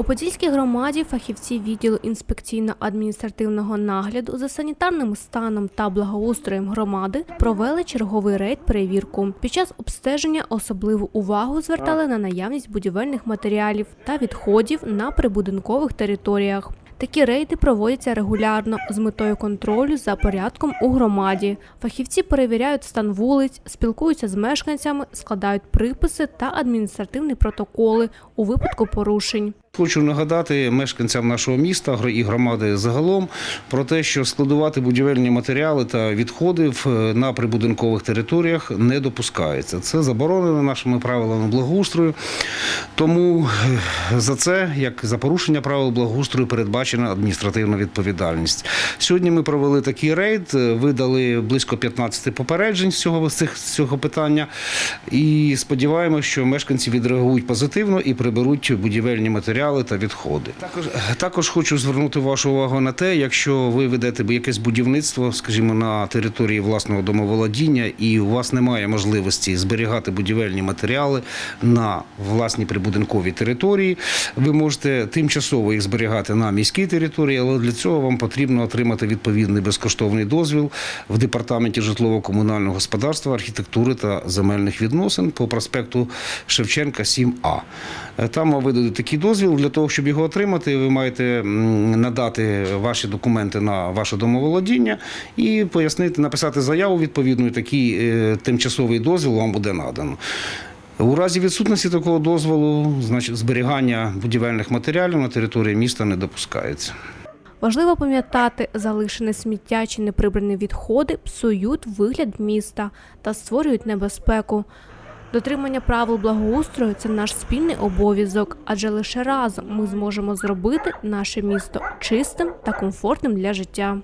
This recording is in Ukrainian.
У Подільській громаді фахівці відділу інспекційно-адміністративного нагляду за санітарним станом та благоустроєм громади провели черговий рейд перевірку. Під час обстеження особливу увагу звертали на наявність будівельних матеріалів та відходів на прибудинкових територіях. Такі рейди проводяться регулярно з метою контролю за порядком у громаді. Фахівці перевіряють стан вулиць, спілкуються з мешканцями, складають приписи та адміністративні протоколи у випадку порушень. Хочу нагадати мешканцям нашого міста і громади загалом про те, що складувати будівельні матеріали та відходи на прибудинкових територіях не допускається. Це заборонено нашими правилами благоустрою. Тому е, за це, як за порушення правил благоустрою, передбачена адміністративна відповідальність. Сьогодні ми провели такий рейд, е, видали близько 15 попереджень з цього, з цього питання. І сподіваємося, що мешканці відреагують позитивно і приберуть будівельні матеріали та відходи. Також, також хочу звернути вашу увагу на те, якщо ви ведете якесь будівництво, скажімо, на території власного домоволодіння, і у вас немає можливості зберігати будівельні матеріали на власній прибудинковій території, ви можете тимчасово їх зберігати на міській території, але для цього вам потрібно отримати відповідний безкоштовний дозвіл в департаменті житлово-комунального господарства, архітектури та земельних відносин по проспекту Шевченка 7А. Е, Там вам видадуть такий дозвіл. Для того, щоб його отримати, ви маєте надати ваші документи на ваше домоволодіння і пояснити, написати заяву відповідну, і такий е, тимчасовий дозвіл вам буде надано. У разі відсутності такого дозволу, значить, зберігання будівельних матеріалів на території міста не допускається. Важливо пам'ятати, залишене сміття чи неприбрані відходи псують вигляд міста та створюють небезпеку. Дотримання правил благоустрою це наш спільний обов'язок, адже лише разом ми зможемо зробити наше місто чистим та комфортним для життя.